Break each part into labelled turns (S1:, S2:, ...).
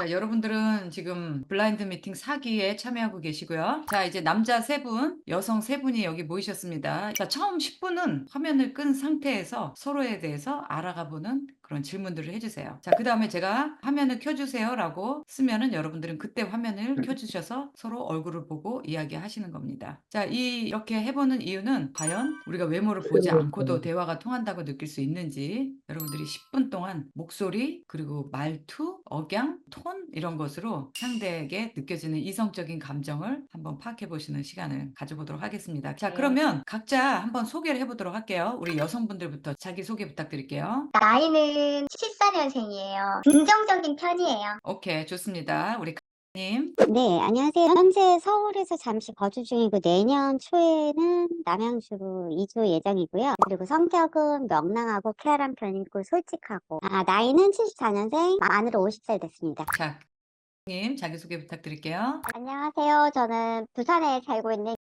S1: 자, 여러분들은 지금 블라인드 미팅 4기에 참여하고 계시고요. 자, 이제 남자 3분, 여성 3분이 여기 모이셨습니다. 자, 처음 10분은 화면을 끈 상태에서 서로에 대해서 알아가 보는 그런 질문들을 해주세요. 자, 그 다음에 제가 화면을 켜주세요 라고 쓰면은 여러분들은 그때 화면을 켜주셔서 서로 얼굴을 보고 이야기하시는 겁니다. 자, 이, 이렇게 해보는 이유는 과연 우리가 외모를 보지 않고도 대화가 통한다고 느낄 수 있는지 여러분들이 10분 동안 목소리 그리고 말투, 억양, 톤 이런 것으로 상대에게 느껴지는 이성적인 감정을 한번 파악해 보시는 시간을 가져보도록 하겠습니다. 자,
S2: 네.
S1: 그러면 각자 한번 소개를 해보도록 할게요. 우리 여성분들부터 자기 소개 부탁드릴게요.
S2: 나이는 74년생이에요. 긍정적인 편이에요.
S1: 오케이, 좋습니다. 우리 님.
S3: 네, 안녕하세요. 현재 서울에서 잠시 거주 중이고 내년 초에는 남양주로 이주 예정이고요. 그리고 성격은 명랑하고 쾌활한 편이고 솔직하고 아, 나이는 74년생, 만으로 50살 됐습니다.
S1: 자, 님 자기소개 부탁드릴게요.
S3: 안녕하세요. 저는 부산에 살고 있는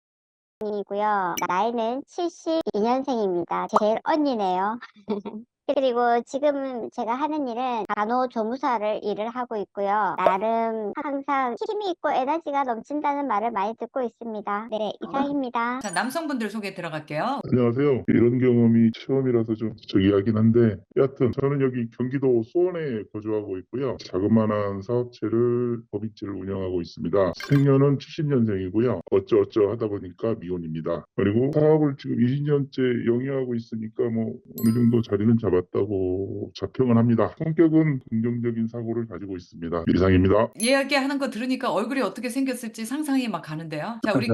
S3: 이고요. 나이는 72년생입니다. 제일 언니네요. 그리고 지금 제가 하는 일은 간호조무사를 일을 하고 있고요. 나름 항상 힘이 있고 에너지가 넘친다는 말을 많이 듣고 있습니다. 네, 이상입니다.
S1: 자, 남성분들 소개 들어갈게요.
S4: 안녕하세요. 이런 경험이 처음이라서 좀 저기하긴 한데 여하튼 저는 여기 경기도 수원에 거주하고 있고요. 자그마한 사업체를 법인지를 운영하고 있습니다. 생년은 70년생이고요. 어쩌어쩌 하다 보니까 미혼입니다. 그리고 사업을 지금 20년째 영위하고 있으니까 뭐 어느 정도 자리는 잡 았다고 자평을 합니다. 성격은 긍정적인 사고를 가지고 있습니다. 이상입니다.
S1: 이야기하는 거 들으니까 얼굴이 어떻게 생겼을지 상상이 막 가는데요. 자, 우리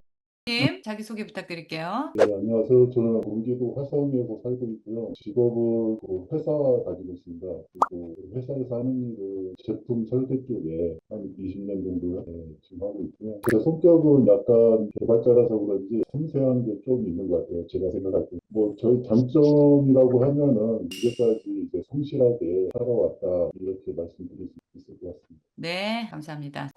S1: 님 자기소개 부탁드릴게요.
S5: 네, 안녕하세요. 저는 경기도 화성에서 살고 있고요. 직업은 그 회사 가지고 있습니다. 그리고 회사에서 하는 일을 제품 설계 쪽에 한 20년 정도 네, 지금 하고 있고요. 제 성격은 약간 개발자라서 그런지 섬세한 게 좀 있는 것 같아요. 제가 생각할 때. 뭐 저희 장점이라고 하면은 이제까지 이제 성실하게 살아왔다 이렇게 말씀드릴 수 있을 것 같습니다.
S1: 네, 감사합니다.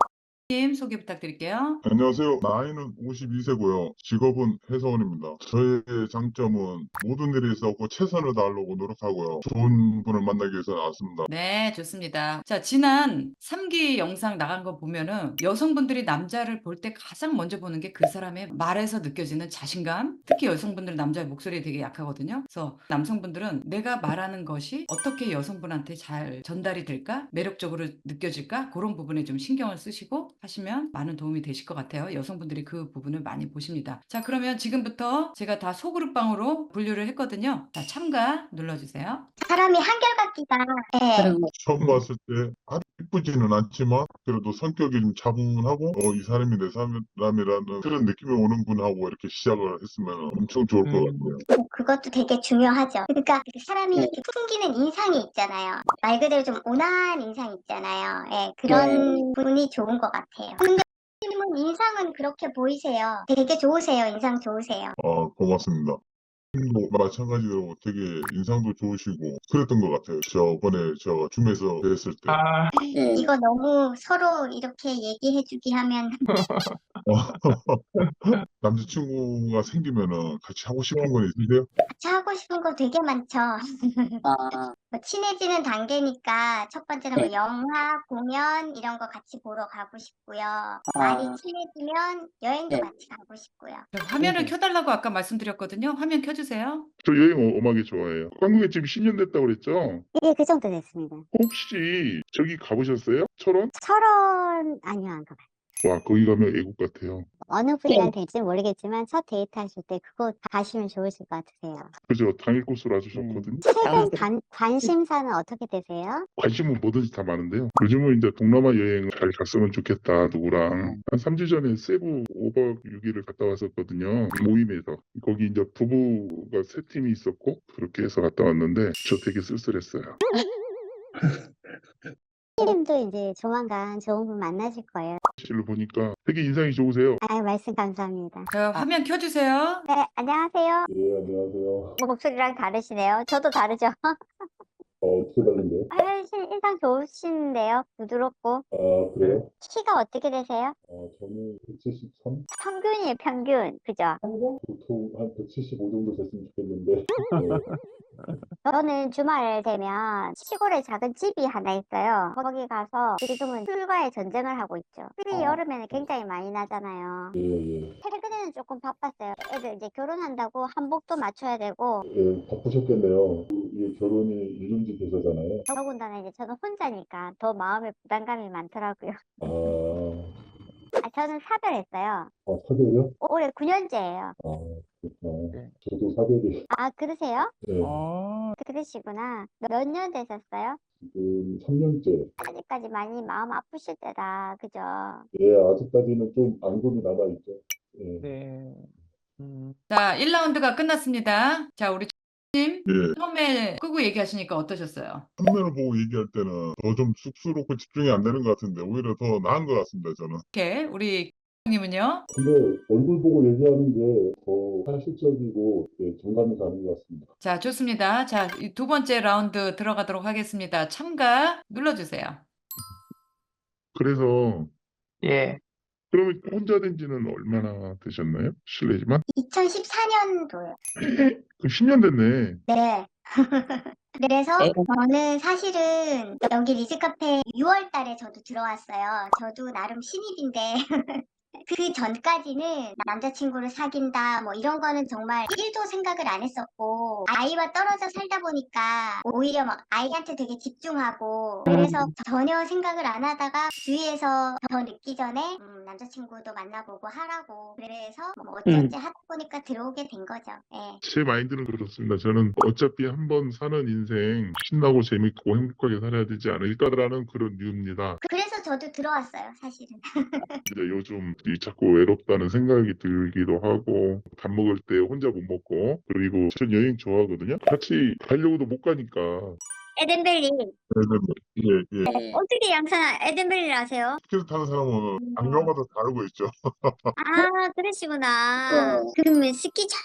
S1: 님 소개 부탁드릴게요.
S4: 안녕하세요. 나이는 52세고요. 직업은 회사원입니다. 저의 장점은 모든 일에 있어서 최선을 다하려고 노력하고요. 좋은 분을 만나기 위해서 나왔습니다.
S1: 네, 좋습니다. 자, 지난 3기 영상 나간 거 보면은 여성분들이 남자를 볼 때 가장 먼저 보는 게 그 사람의 말에서 느껴지는 자신감. 특히 여성분들은 남자의 목소리에 되게 약하거든요. 그래서 남성분들은 내가 말하는 것이 어떻게 여성분한테 잘 전달이 될까? 매력적으로 느껴질까? 그런 부분에 좀 신경을 쓰시고 하시면 많은 도움이 되실 것 같아요. 여성분들이 그 부분을 많이 보십니다. 자, 그러면 지금부터 제가 다 소그룹 방으로 분류를 했거든요. 자, 참가 눌러주세요.
S2: 사람이 한결같기가 네.
S4: 처음 봤을 때 아주 이쁘지는 않지만 그래도 성격이 좀 차분하고 어, 이 사람이 내 사람이라는 그런 느낌이 오는 분하고 이렇게 시작을 했으면 엄청 좋을 것 같아요.
S2: 뭐 그것도 되게 중요하죠. 그러니까 그 사람이 이렇게 풍기는 인상이 있잖아요. 말 그대로 좀 온화한 인상 있잖아요. 예, 그런 분이 좋은 것 같아요. 근데 님은 인상은 그렇게 보이세요. 되게 좋으세요. 인상 좋으세요.
S4: 아, 고맙습니다. 뭐 마찬가지로 되게 인상도 좋으시고 그랬던 것 같아요. 저번에 제가 줌에서 뵀을 때.
S2: 이거 너무 서로 이렇게 얘기해주기 하면
S4: 남자친구가 생기면은 같이 하고 싶은 건 있으세요?
S2: 같이 하고 싶은 거 되게 많죠. 뭐 친해지는 단계니까 첫 번째는 뭐 영화, 공연 이런 거 같이 보러 가고 싶고요. 많이 친해지면 여행도 같이 가고 싶고요.
S1: 자, 화면을 켜달라고 아까 말씀드렸거든요. 화면 켜주세요.
S4: 저 여행 어- 엄하게 좋아해요. 한국에 지금 10년 됐다고 그랬죠?
S3: 예, 그 정도 됐습니다.
S4: 혹시 저기 가보셨어요? 철원?
S3: 철원 아니요, 안 가봐요.
S4: 와, 거기 가면 애국 같아요.
S3: 어느 분이랑 될지 모르겠지만 첫 데이트 하실 때 그거 가시면 좋으실 것 같으세요.
S4: 그죠? 당일 코스로 아주 좋거든요.
S3: 최근 관, 관심사는 어떻게 되세요?
S4: 관심은 뭐든지 다 많은데요. 요즘은 이제 동남아 여행 잘 갔으면 좋겠다, 누구랑. 한 3주 전에 세부 5박 6일을 갔다 왔었거든요. 모임에서. 거기 이제 부부가 세 팀이 있었고, 그렇게 해서 갔다 왔는데, 저 되게 쓸쓸했어요.
S3: 님도 이제 조만간 좋은 분 만나실 거예요.
S4: 실을 보니까 되게 인상이 좋으세요.
S3: 아유, 말씀 감사합니다.
S1: 자, 화면 켜주세요.
S3: 네, 안녕하세요.
S5: 예, 안녕하세요.
S3: 뭐 목소리랑 다르시네요. 저도 다르죠?
S5: 어, 어떻게 다른데요?
S3: 훨씬 인상 좋으신데요. 부드럽고.
S5: 아, 그래요?
S3: 키가 어떻게 되세요?
S5: 어, 저는 173?
S3: 평균이에요, 평균. 그죠?
S5: 보통 한 175 정도 됐으면 좋겠는데. 네.
S3: 저는 주말 되면 시골에 작은 집이 하나 있어요. 거기 가서 지금은 풀과의 전쟁을 하고 있죠. 풀이
S5: 어.
S3: 여름에는 굉장히 많이 나잖아요.
S5: 예, 예.
S3: 최근에는 조금 바빴어요. 애들 이제 결혼한다고 한복도 맞춰야 되고
S5: 예, 바쁘셨겠네요. 이게 결혼이 일lun지 돼서잖아요.
S3: 더군다나 이제 저는 혼자니까 더 마음에 부담감이 많더라고요.
S5: 아,
S3: 아, 저는 사별했어요.
S5: 아 사별이요?
S3: 올해 9년째예요.
S5: 아, 그렇구나.
S6: 네.
S5: 저도 사별이,
S3: 아 그러세요?
S5: 예,
S6: 아,
S3: 그러시구나. 몇 년 되셨어요?
S5: 지금 3년째.
S3: 아직까지 많이 마음 아프실 때다. 그죠?
S5: 예, 아직까지는 좀 앙금이 남아있죠. 예.
S6: 네. 음,
S1: 자, 1라운드가 끝났습니다. 자, 우리 님
S4: 예.
S1: 처음에 끄고 얘기하시니까 어떠셨어요?
S4: 화면을 보고 얘기할 때는 더 좀 쑥스럽고 집중이 안 되는 것 같은데 오히려 더 나은 것 같습니다. 저는.
S1: 이렇게 우리 님은요?
S5: 근데 얼굴 보고 얘기하는 게 더 사실적이고 예, 정감이 가는 것 같습니다.
S1: 자, 좋습니다. 자, 이두 번째 라운드 들어가도록 하겠습니다. 참가 눌러주세요.
S4: 그래서
S6: 예.
S4: 그러면 혼자 된 지는 얼마나 되셨나요? 실례지만
S2: 2014년도요.
S4: 그 10년 됐네.
S2: 네. 그래서 저는 사실은 여기 리즈카페 6월 달에 저도 들어왔어요. 저도 나름 신입인데 그 전까지는 남자친구를 사귄다 뭐 이런 거는 정말 1도 생각을 안 했었고 아이와 떨어져 살다 보니까 오히려 막 아이한테 되게 집중하고 그래서 전혀 생각을 안 하다가 주위에서 더 늦기 전에 음, 남자친구도 만나보고 하라고 그래서 뭐 어찌어찌 하다 보니까 들어오게 된 거죠. 예.
S4: 제 마인드는 그렇습니다. 저는 어차피 한 번 사는 인생 신나고 재밌고 행복하게 살아야 되지 않을까라는 그런 류입니다.
S2: 그래서 저도 들어왔어요, 사실은.
S4: 이제 요즘 이 자꾸 외롭다는 생각이 들기도 하고 밥 먹을 때 혼자 못 먹고 그리고 전 여행 좋아하거든요. 같이 가려고도 못 가니까
S3: 에덴벨리.
S4: 예, 예.
S3: 어떻게 양산 에덴벨리를 아세요?
S4: 스케이트 타는 사람은 안경마다 다르고 있죠.
S3: 아, 그러시구나. 그러면 스키 저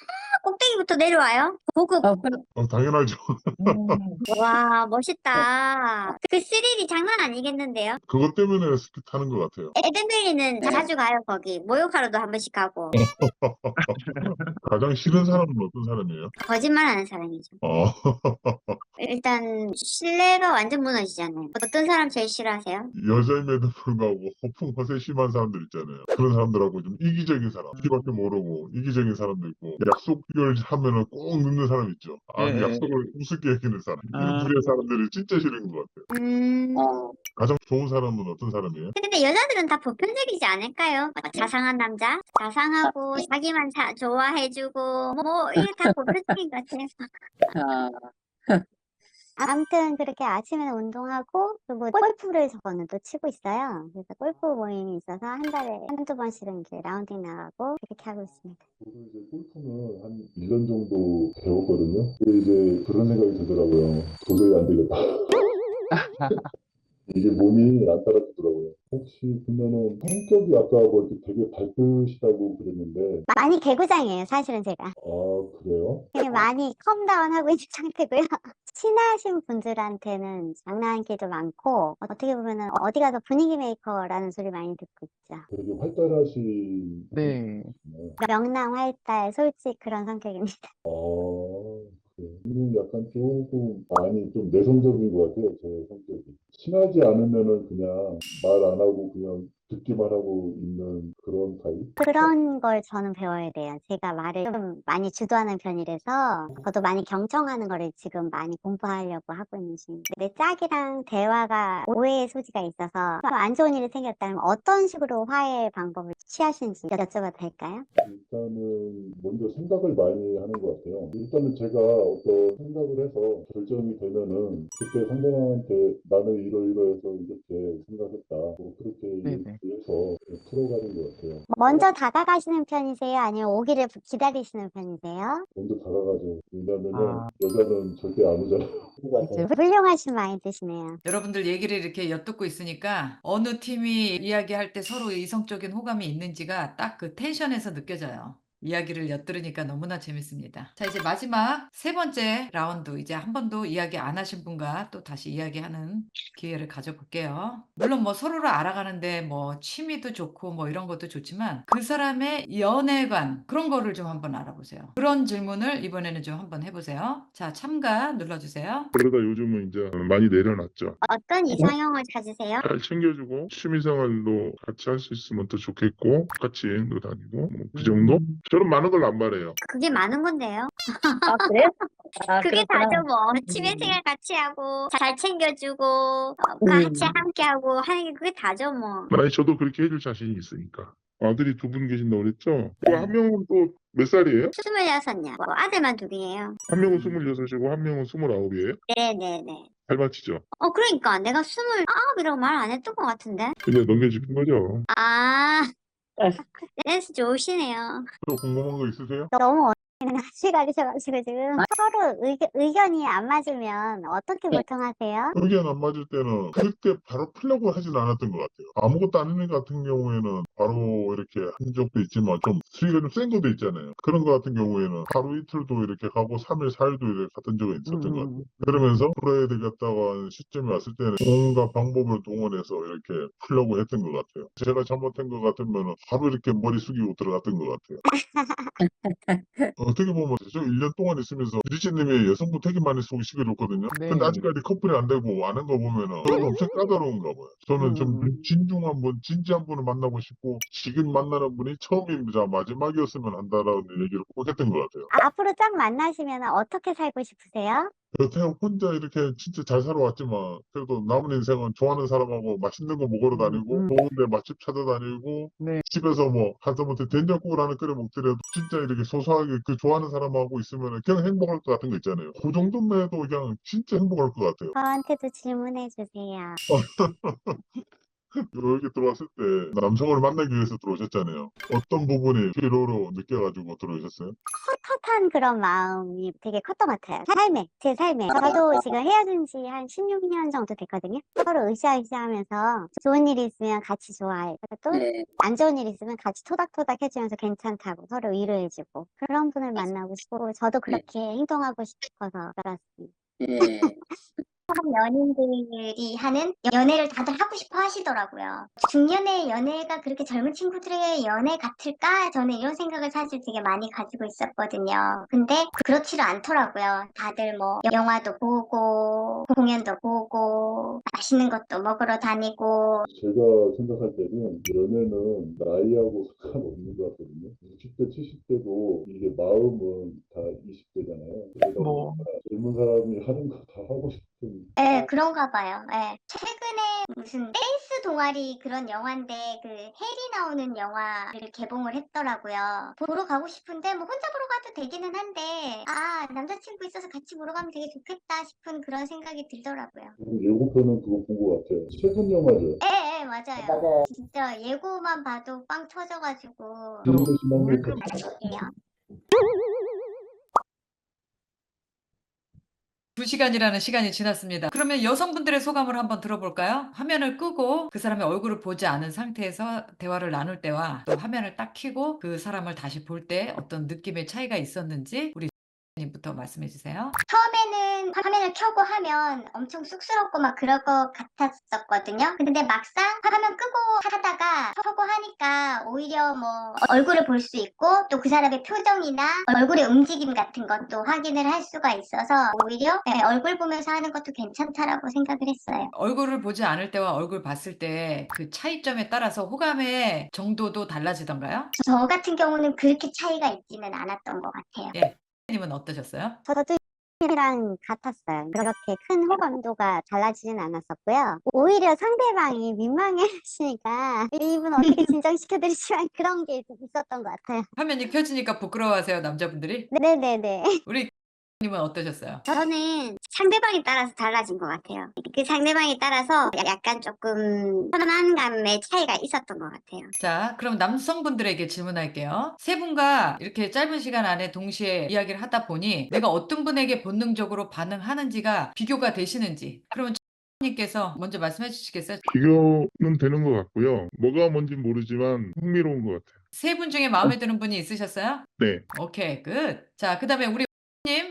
S3: 꼭대기부터 내려와요? 고급.
S4: 어, 당연하죠.
S3: 와, 멋있다. 그 스릴이 장난 아니겠는데요?
S4: 그것 때문에 스키 타는 것 같아요.
S3: 에덴벨리는 자주 가요, 거기. 목욕하러도 한 번씩 가고.
S4: 가장 싫은 사람은 어떤 사람이에요?
S3: 거짓말 하는 사람이죠.
S4: 어,
S3: 일단, 신뢰가 완전 무너지잖아요. 어떤 사람 제일 싫어하세요?
S4: 여자임에도 불구하고 허풍 허세 심한 사람들 있잖아요. 그런 사람들하고 좀 이기적인 사람, 키밖에 모르고 이기적인 사람도 있고 약속을 하면은 꼭 늦는 사람 있죠. 아,
S6: 예, 예.
S4: 약속을 우습게 여기는 사람.
S6: 아.
S4: 이 둘의 사람들이 진짜 싫은 것 같아요.
S3: 음,
S4: 가장 좋은 사람은 어떤 사람이에요?
S3: 근데 여자들은 다 보편적이지 않을까요? 자상한 남자? 자상하고, 자기만 자, 좋아해주고, 뭐, 이게 다 보편적인 것 같아요. 아 무튼 그렇게 아침에는 운동하고 그리고 골프를 저는 또 치고 있어요. 그래서 골프 모임이 있어서 한 달에 한두 번씩은 이제 라운딩 나가고 그렇게 하고 있습니다.
S5: 저도 이제 골프는 한 1년 정도 배웠거든요. 근데 이제 그런 생각이 들더라고요. 도저히 안 되겠다. 이게 몸이 안 따라주더라고요. 혹시 그러면은 성격이 아까 뭐 이렇게 되게 밝으시다고 그랬는데,
S3: 많이 개구장이에요, 사실은 제가.
S5: 아, 그래요?
S3: 되게 많이 컴다운하고 있는 상태고요. 친하신 분들한테는 장난기도 많고 어떻게 보면은 어디 가서 분위기 메이커라는 소리 많이 듣고 있죠.
S5: 되게 활달하신.
S6: 네.
S5: 분이시구나.
S3: 명랑 활달, 솔직 그런 성격입니다.
S5: 아, 그래요. 저는 약간 조금 많이 좀 내성적인 것 같아요, 제 성격이. 친하지 않으면은 그냥 말 안 하고 그냥 듣기만 하고 있는 그런 타입?
S3: 그런 걸 저는 배워야 돼요. 제가 말을 좀 많이 주도하는 편이라서 저도 많이 경청하는 거를 지금 많이 공부하려고 하고 있는 중인데 내 짝이랑 대화가 오해의 소지가 있어서 좀안 좋은 일이 생겼다면 어떤 식으로 화해 방법을 취하시는지 여쭤봐도 될까요?
S5: 일단은 먼저 생각을 많이 하는 것 같아요. 일단은 제가 어떤 생각을 해서 결정이 되면은 그때 상대방한테 나는 이러이러해서 이렇게 생각했다. 뭐 그렇게
S6: 네네.
S5: 얘기해서 풀어가는 것 같아요.
S3: 먼저 다가가시는 편이세요? 아니면 오기를 기다리시는 편이세요?
S5: 먼저 다가가죠. 왜냐면은
S6: 아.
S5: 여자는 절대 안 오잖아요.
S6: 이제
S3: 훌륭하신 마인드시네요.
S1: 여러분들 얘기를 이렇게 엿듣고 있으니까 어느 팀이 이야기할 때 서로 이성적인 호감이 있는지가 딱 그 텐션에서 느껴져요. 이야기를 엿들으니까 너무나 재밌습니다. 자, 이제 마지막 세 번째 라운드 이제 한 번도 이야기 안 하신 분과 또 다시 이야기하는 기회를 가져볼게요. 물론 뭐 서로를 알아가는데 뭐 취미도 좋고 뭐 이런 것도 좋지만 그 사람의 연애관 그런 거를 좀 한번 알아보세요. 그런 질문을 이번에는 좀 한번 해보세요. 자, 참가 눌러주세요.
S4: 그러다 요즘은 이제 많이 내려놨죠.
S3: 어떤 이상형을 찾으세요?
S4: 잘 챙겨주고 취미생활도 같이 할 수 있으면 더 좋겠고 같이 여행도 다니고 뭐그 정도?
S6: 음.
S4: 저는 많은 걸안 바래요.
S3: 그게 많은 건데요.
S7: 아, 그래요? 아,
S3: 그게
S7: 그렇구나.
S3: 다죠 뭐.
S7: 음.
S3: 취미생활 같이 하고 잘 챙겨주고 어,
S7: 음.
S3: 같이 함께하고 하는 게 그게 다죠 뭐.
S4: 만약에 저도 그렇게 해줄 자신이 있으니까. 아들이 두 분 계신다고 그랬죠? 또한 명은 또 몇 살이에요?
S3: 스물여섯냐. 뭐 아들만 둘이에요.
S4: 한 명은 스물여섯이고 한 명은 스물아홉이에요?
S3: 네네네.
S4: 잘 맞히죠?
S3: 어 그러니까 내가 스물아홉이라고 말 안 했던 것 같은데.
S4: 그냥 넘겨주는 거죠.
S3: 아
S7: 아.
S3: 댄스 좋으시네요.
S4: 또 궁금한 거 있으세요?
S3: 너무 시간이셔가지고 지금 서로 의견, 의견이 안 맞으면 어떻게
S7: 네.
S3: 보통 하세요?
S4: 의견 안 맞을 때는 그때 바로 풀려고 하진 않았던 것 같아요. 아무것도 안 하는 것 같은 경우에는 바로 이렇게 한 적도 있지만 좀 수위가 좀 센 것도 있잖아요. 그런 것 같은 경우에는 하루 이틀도 이렇게 가고 3일, 4일도 이렇게 갔던 적은 있었던 것 같아요.
S6: 음.
S4: 그러면서 풀어야 되겠다고 하는 시점이 왔을 때는 온갖 방법을 동원해서 이렇게 풀려고 했던 것 같아요. 제가 잘못한 것 같으면 하루 이렇게 머리 숙이고 들어갔던 것 같아요. 어 떻게 보면 저 1년 동안 있으면서 리치님이 여성분 되게 많이 소개시 켜줬거든요.
S6: 네.
S4: 근데 아직까지 커플이 안 되고 아는 거 보면은 저는 엄청 까다로운가 봐요. 저는 좀
S6: 음.
S4: 진중한 분, 진지한 분을 만나고 싶고 지금 만나는 분이 처음이자 마지막이었으면 한다라는 얘기를 꼭 했던 것 같아요.
S3: 앞으로 짝 만나시면 어떻게 살고 싶으세요?
S4: 여태 혼자 이렇게 진짜 잘 살아왔지만 그래도 남은 인생은 좋아하는 사람하고 맛있는 거 먹으러 다니고
S6: 음.
S4: 좋은데 맛집 찾아다니고
S6: 네.
S4: 집에서 뭐 하다못해 된장국을 하나 끓여 먹더라도 진짜 이렇게 소소하게 그 좋아하는 사람하고 있으면 그냥 행복할 것 같은 거 있잖아요. 그 정도만 해도 그냥 진짜 행복할 것 같아요.
S3: 저한테도 질문해 주세요.
S4: 여기 들어왔을 때 남성을 만나기 위해서 들어오셨잖아요. 어떤 부분이 필요로 느껴가지고 들어오셨어요?
S3: 헛헛한 그런 마음이 되게 컸던 것 같아요. 삶에, 제 삶에. 저도 지금 헤어진 지 한 16년 정도 됐거든요. 서로 으쌰으쌰 하면서 좋은 일이 있으면 같이 좋아해. 또
S7: 네.
S3: 안 좋은 일이 있으면 같이 토닥토닥 해주면서 괜찮다고 서로 위로해주고 그런 분을 만나고 싶고 저도 그렇게 행동하고 싶어서 그렇습니다.
S7: 예.
S2: 연인들이 하는 연애를 다들 하고 싶어 하시더라고요. 중년의 연애가 그렇게 젊은 친구들의 연애 같을까? 저는 이런 생각을 사실 되게 많이 가지고 있었거든요. 근데 그렇지를 않더라고요. 다들 뭐 영화도 보고 공연도 보고 맛있는 것도 먹으러 다니고
S5: 제가 생각할 때는 연애는 나이하고 상관없는 것 같거든요. 60대, 70대도 이게 마음은 다 20대잖아요. 그러다
S6: 뭐.
S5: 보니까 젊은 사람이 하는 거 다 하고 싶 은
S2: 예, 그런가 봐요. 예. 최근에 무슨 댄스 동아리 그런 영화인데 그 헬이 나오는 영화를 개봉을 했더라고요. 보러 가고 싶은데 뭐 혼자 보러 가도 되기는 한데 아 남자친구 있어서 같이 보러 가면 되게 좋겠다 싶은 그런 생각이 들더라고요.
S5: 예고편은 그거 본 것 같아요. 최근 영화죠.
S2: 예, 예, 맞아요.
S7: 맞아요.
S2: 진짜 예고만 봐도 빵 터져가지고
S5: 지금도 심한 게
S2: 예요.
S1: 두 시간이라는 시간이 지났습니다. 그러면 여성분들의 소감을 한번 들어볼까요? 화면을 끄고 그 사람의 얼굴을 보지 않은 상태에서 대화를 나눌 때와 또 화면을 딱 켜고 그 사람을 다시 볼 때 어떤 느낌의 차이가 있었는지 우리 님부터 말씀해 주세요.
S2: 처음에는 화면을 켜고 하면 엄청 쑥스럽고 막 그럴 것 같았었거든요. 근데 막상 화면 끄고 하다가 켜고 하니까 오히려 뭐 얼굴을 볼 수 있고 또 그 사람의 표정이나 얼굴의 움직임 같은 것도 확인을 할 수가 있어서 오히려 네, 얼굴 보면서 하는 것도 괜찮다라고 생각을 했어요.
S1: 얼굴을 보지 않을 때와 얼굴 봤을 때 그 차이점에 따라서 호감의 정도도 달라지던가요?
S2: 저 같은 경우는 그렇게 차이가 있지는 않았던 것 같아요.
S1: 님은 어떠셨어요?
S3: 저도 이랑 같았어요. 그렇게 큰 호감도가 달라지진 않았었고요. 오히려 상대방이 민망해 하시니까 이분 어떻게 진정시켜드리지만 그런 게 있었던 것 같아요.
S1: 화면이 켜지니까 부끄러워하세요, 남자분들이?
S3: 네네네.
S1: 우리 님은 어떠셨어요?
S3: 저는 상대방에 따라서 달라진 것 같아요. 그 상대방에 따라서 약간 조금 편안감의 차이가 있었던 것 같아요.
S1: 자, 그럼 남성분들에게 질문할게요. 세 분과 이렇게 짧은 시간 안에 동시에 이야기를 하다 보니 내가 어떤 분에게 본능적으로 반응하는지가 비교가 되시는지. 그러면 님께서 먼저 말씀해 주시겠어요?
S4: 비교는 되는 것 같고요. 뭐가 뭔지 모르지만 흥미로운 것 같아요.
S1: 세 분 중에 마음에 드는 분이 있으셨어요?
S4: 네.
S1: 오케이, 굿. 자, 그 다음에 우리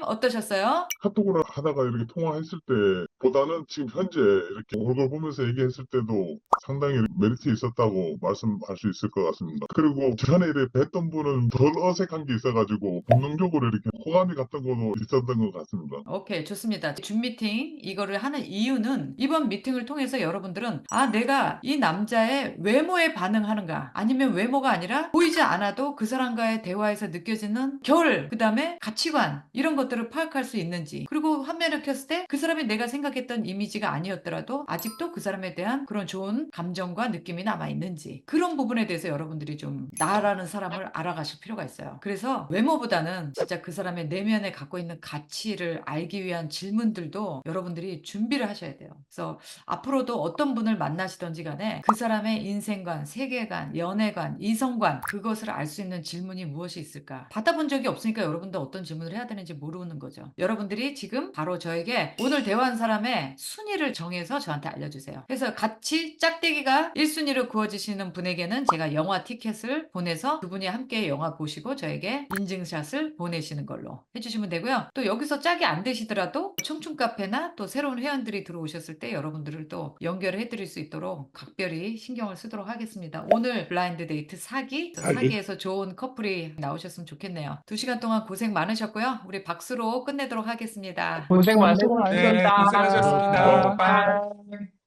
S1: 님 어떠셨어요?
S4: 카톡으로 하다가 이렇게 통화했을 때 보다는 지금 현재 이렇게 얼굴 보면서 얘기했을 때도 상당히 메리트 있었다고 말씀할 수 있을 것 같습니다. 그리고 전에 이렇게 뵀던 분은 덜 어색한 게 있어가지고 본능적으로 이렇게 호감이 갔던 것도 있었던 것 같습니다.
S1: 오케이, 좋습니다. 줌 미팅 이거를 하는 이유는 이번 미팅을 통해서 여러분들은 아, 내가 이 남자의 외모에 반응하는가 아니면 외모가 아니라 보이지 않아도 그 사람과의 대화에서 느껴지는 결, 그 다음에 가치관 이런 것들 을 파악할 수 있는지 그리고 화면을 켰을 때 그 사람이 내가 생각했던 이미지가 아니었더라도 아직도 그 사람에 대한 그런 좋은 감정과 느낌이 남아 있는지 그런 부분에 대해서 여러분들이 좀 나라는 사람을 알아가실 필요가 있어요. 그래서 외모보다는 진짜 그 사람의 내면에 갖고 있는 가치를 알기 위한 질문들도 여러분들이 준비를 하셔야 돼요. 그래서 앞으로도 어떤 분을 만나시던지 간에 그 사람의 인생관, 세계관, 연애관, 이성관 그것을 알 수 있는 질문이 무엇이 있을까? 받아본 적이 없으니까 여러분도 어떤 질문을 해야 되는지 모르 는 거죠. 여러분들이 지금 바로 저에게 오늘 대화한 사람의 순위를 정해서 저한테 알려주세요. 그래서 같이 짝대기가 1순위로 구워지시는 분에게는 제가 영화 티켓을 보내서 두 분이 함께 영화 보시고 저에게 인증샷을 보내시는 걸로 해주시면 되고요. 또 여기서 짝이 안 되시더라도 청춘 카페나 또 새로운 회원들이 들어오셨을 때 여러분들을 또 연결을 해드릴 수 있도록 각별히 신경을 쓰도록 하겠습니다. 오늘 블라인드 데이트 사기,
S6: 사기.
S1: 사기에서 좋은 커플이 나오셨으면 좋겠네요. 두 시간 동안 고생 많으셨고요. 우리 박수 로 끝내도록 하겠습니다.
S6: 고생
S7: 고생
S6: 많으셨습니다.
S8: 네, 고생하셨습니다.
S6: 아.